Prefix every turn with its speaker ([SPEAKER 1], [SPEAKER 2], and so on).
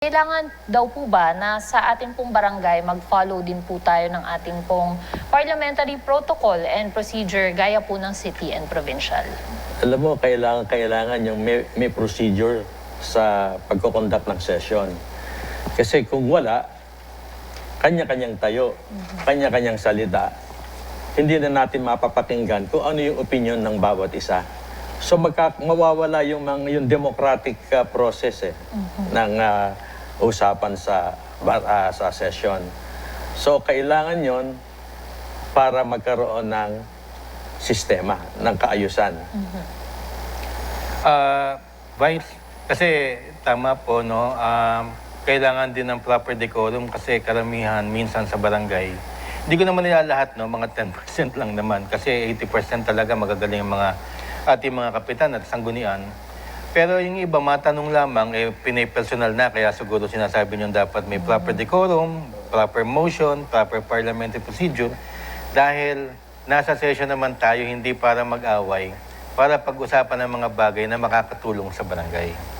[SPEAKER 1] Kailangan daw po ba na sa ating pong barangay mag-follow din po tayo ng ating pong parliamentary protocol and procedure gaya po ng city and provincial?
[SPEAKER 2] Alam mo, kailangan, kailangan yung may, may procedure sa pagkoconduct ng session. Kasi kung wala, kanya-kanyang tayo, kanya-kanyang salita, hindi na natin mapapakinggan kung ano yung opinion ng bawat isa. So magka, mawawala yung, mga, yung democratic uh, process eh, ng uh, usapan sa, ah, sa session. So kailangan yon para magkaroon ng sistema, ng kaayusan.
[SPEAKER 3] Ah, Vice, kasi tama po, no? Um, kailangan din ng proper decorum kasi karamihan minsan sa barangay. Hindi ko naman nila lahat, no? Mga 10% lang naman. Kasi 80% talaga magagaling ang mga ating mga kapitan at sanggunian. Pero yung iba, matanong lamang, eh, pinay-personal na, kaya siguro sinasabi nyo dapat may proper decorum, proper motion, proper parliamentary procedure. Dahil nasa session naman tayo, hindi para mag-away, para pag-usapan ng mga bagay na makakatulong sa barangay.